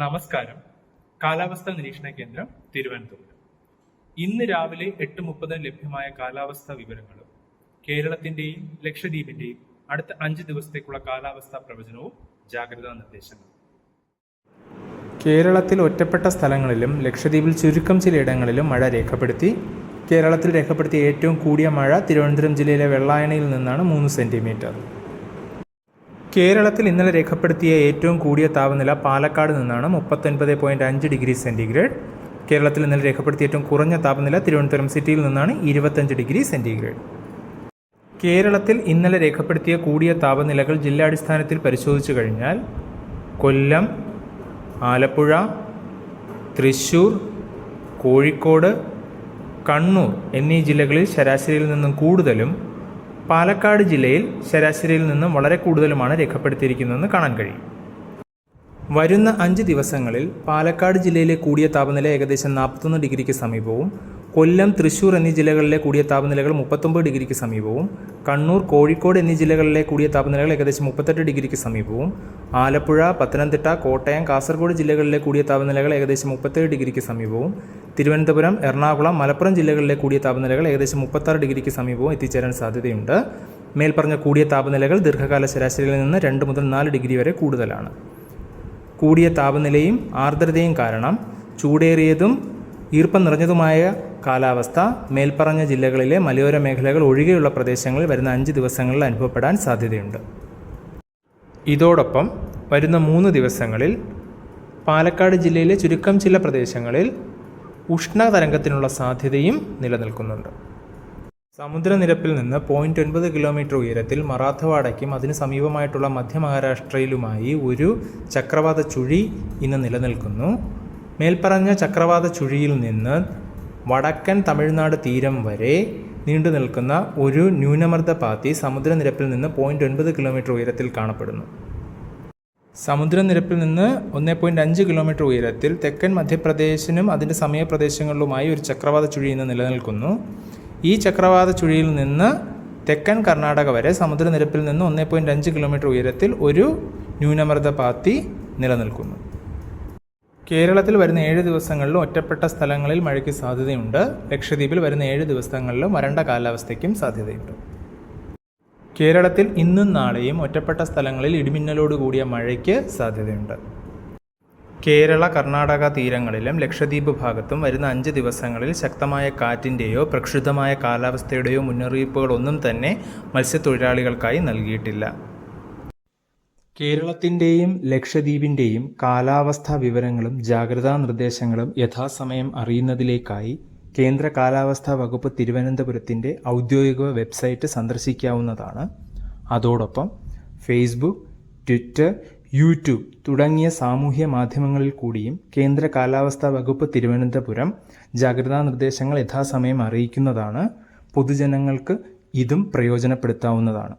നമസ്കാരം. കാലാവസ്ഥാ നിരീക്ഷണ കേന്ദ്രം തിരുവനന്തപുരം. ഇന്ന് രാവിലെ എട്ട് മുപ്പതിന് ലഭ്യമായ കാലാവസ്ഥാ വിവരങ്ങളും കേരളത്തിന്റെയും ലക്ഷദ്വീപിന്റെയും അടുത്ത അഞ്ച് ദിവസത്തേക്കുള്ള കാലാവസ്ഥാ പ്രവചനവും ജാഗ്രതാ നിർദ്ദേശങ്ങളും. കേരളത്തിൽ ഒറ്റപ്പെട്ട സ്ഥലങ്ങളിലും ലക്ഷദ്വീപിൽ ചുരുക്കം ചിലയിടങ്ങളിലും മഴ രേഖപ്പെടുത്തി. കേരളത്തിൽ രേഖപ്പെടുത്തിയ ഏറ്റവും കൂടിയ മഴ തിരുവനന്തപുരം ജില്ലയിലെ വെള്ളായണയിൽ നിന്നാണ് മൂന്ന് സെന്റിമീറ്റർ. കേരളത്തിൽ ഇന്നലെ രേഖപ്പെടുത്തിയ ഏറ്റവും കൂടിയ താപനില പാലക്കാട് നിന്നാണ് മുപ്പത്തൊൻപത് പോയിന്റ് അഞ്ച് ഡിഗ്രി സെന്റിഗ്രേഡ് കേരളത്തിൽ ഇന്നലെ രേഖപ്പെടുത്തിയ ഏറ്റവും കുറഞ്ഞ താപനില തിരുവനന്തപുരം സിറ്റിയിൽ നിന്നാണ് ഇരുപത്തഞ്ച് ഡിഗ്രി സെന്റിഗ്രേഡ് കേരളത്തിൽ ഇന്നലെ രേഖപ്പെടുത്തിയ കൂടിയ താപനിലകൾ ജില്ലാടിസ്ഥാനത്തിൽ പരിശോധിച്ചു കഴിഞ്ഞാൽ കൊല്ലം ആലപ്പുഴ തൃശ്ശൂർ കോഴിക്കോട് കണ്ണൂർ എന്നീ ജില്ലകളിൽ ശരാശരിയിൽ നിന്നും കൂടുതലും പാലക്കാട് ജില്ലയിൽ ശരാശരിയിൽ നിന്നും വളരെ കൂടുതലുമാണ് രേഖപ്പെടുത്തിയിരിക്കുന്നതെന്ന് കാണാൻ കഴിയും. വരുന്ന അഞ്ച് ദിവസങ്ങളിൽ പാലക്കാട് ജില്ലയിലെ കൂടിയ താപനില ഏകദേശം നാൽപ്പത്തൊന്ന് ഡിഗ്രിക്ക് സമീപവും കൊല്ലം തൃശൂർ എന്നീ ജില്ലകളിലെ കൂടിയ താപനിലകൾ മുപ്പത്തൊമ്പത് ഡിഗ്രിക്ക് സമീപവും കണ്ണൂർ കോഴിക്കോട് എന്നീ ജില്ലകളിലെ കൂടിയ താപനിലകൾ ഏകദേശം മുപ്പത്തെട്ട് ഡിഗ്രിക്ക് സമീപവും ആലപ്പുഴ പത്തനംതിട്ട കോട്ടയം കാസർഗോഡ് ജില്ലകളിലെ കൂടിയ താപനിലകൾ ഏകദേശം മുപ്പത്തേഴ് ഡിഗ്രിക്ക് സമീപവും തിരുവനന്തപുരം എറണാകുളം മലപ്പുറം ജില്ലകളിലെ കൂടിയ താപനിലകൾ ഏകദേശം മുപ്പത്താറ് ഡിഗ്രിക്ക് സമീപവും എത്തിച്ചേരാൻ സാധ്യതയുണ്ട്. മേൽപ്പറഞ്ഞ കൂടിയ താപനിലകൾ ദീർഘകാല ശരാശരിയിൽ നിന്ന് രണ്ട് മുതൽ നാല് ഡിഗ്രി വരെ കൂടുതലാണ്. കൂടിയ താപനിലയും ആർദ്രതയും കാരണം ചൂടേറിയതും ഈർപ്പം നിറഞ്ഞതുമായ കാലാവസ്ഥ മേൽപ്പറഞ്ഞ ജില്ലകളിലെ മലയോര മേഖലകൾ ഒഴികെയുള്ള പ്രദേശങ്ങളിൽ വരുന്ന അഞ്ച് ദിവസങ്ങളിൽ അനുഭവപ്പെടാൻ സാധ്യതയുണ്ട്. ഇതോടൊപ്പം വരുന്ന മൂന്ന് ദിവസങ്ങളിൽ പാലക്കാട് ജില്ലയിലെ ചുരുക്കം ചില പ്രദേശങ്ങളിൽ ഉഷ്ണതരംഗത്തിനുള്ള സാധ്യതയും നിലനിൽക്കുന്നുണ്ട്. സമുദ്രനിരപ്പിൽ നിന്ന് പോയിന്റ് ഒൻപത് കിലോമീറ്റർ ഉയരത്തിൽ മറാത്തവാടയ്ക്കും അതിന് സമീപമായിട്ടുള്ള മധ്യ മഹാരാഷ്ട്രയിലുമായി ഒരു ചക്രവാത ചുഴി ഇന്ന് നിലനിൽക്കുന്നു. മേൽപ്പറഞ്ഞ ചക്രവാത ചുഴിയിൽ നിന്ന് വടക്കൻ തമിഴ്നാട് തീരം വരെ നീണ്ടു നിൽക്കുന്ന ഒരു ന്യൂനമർദ്ദ പാത്തി സമുദ്രനിരപ്പിൽ നിന്ന് പോയിന്റ് ഒൻപത് കിലോമീറ്റർ ഉയരത്തിൽ കാണപ്പെടുന്നു. സമുദ്രനിരപ്പിൽ നിന്ന് ഒന്ന് പോയിന്റ് അഞ്ച് കിലോമീറ്റർ ഉയരത്തിൽ തെക്കൻ മധ്യപ്രദേശിനും അതിന്റെ സമീപപ്രദേശങ്ങളിലുമായി ഒരു ചക്രവാത ചുഴി ഇന്ന് നിലനിൽക്കുന്നു. ഈ ചക്രവാത ചുഴിയിൽ നിന്ന് തെക്കൻ കർണാടക വരെ സമുദ്രനിരപ്പിൽ നിന്ന് ഒന്ന് പോയിന്റ് അഞ്ച് കിലോമീറ്റർ ഉയരത്തിൽ ഒരു ന്യൂനമർദ്ദ പാത്തി നിലനിൽക്കുന്നു. കേരളത്തിൽ വരുന്ന ഏഴ് ദിവസങ്ങളിലും ഒറ്റപ്പെട്ട സ്ഥലങ്ങളിൽ മഴയ്ക്ക് സാധ്യതയുണ്ട്. ലക്ഷദ്വീപിൽ വരുന്ന ഏഴ് ദിവസങ്ങളിലും വരണ്ട കാലാവസ്ഥയ്ക്കും സാധ്യതയുണ്ട്. കേരളത്തിൽ ഇന്നും നാളെയും ഒറ്റപ്പെട്ട സ്ഥലങ്ങളിൽ ഇടിമിന്നലോട് കൂടിയ മഴയ്ക്ക് സാധ്യതയുണ്ട്. കേരള കർണാടക തീരങ്ങളിലും ലക്ഷദ്വീപ് ഭാഗത്തും വരുന്ന അഞ്ച് ദിവസങ്ങളിൽ ശക്തമായ കാറ്റിന്റെയോ പ്രക്ഷുബ്ധമായ കാലാവസ്ഥയുടെയോ മുന്നറിയിപ്പുകളൊന്നും തന്നെ മത്സ്യത്തൊഴിലാളികൾക്കായി നൽകിയിട്ടില്ല. കേരളത്തിന്റെയും ലക്ഷദ്വീപിന്റെയും കാലാവസ്ഥാ വിവരങ്ങളും ജാഗ്രതാ നിർദ്ദേശങ്ങളും യഥാസമയം അറിയുന്നതിലേക്കായി കേന്ദ്ര കാലാവസ്ഥാ വകുപ്പ് തിരുവനന്തപുരത്തിന്റെ ഔദ്യോഗിക വെബ്സൈറ്റ് സന്ദർശിക്കാവുന്നതാണ്. അതോടൊപ്പം ഫേസ്ബുക്ക് ട്വിറ്റർ യൂട്യൂബ് തുടങ്ങിയ സാമൂഹ്യ മാധ്യമങ്ങളിൽ കൂടിയും കേന്ദ്ര കാലാവസ്ഥാ വകുപ്പ് തിരുവനന്തപുരം ജാഗ്രതാ നിർദ്ദേശങ്ങൾ യഥാസമയം അറിയിക്കുന്നതാണ്. പൊതുജനങ്ങൾക്ക് ഇതും പ്രയോജനപ്പെടുത്താവുന്നതാണ്.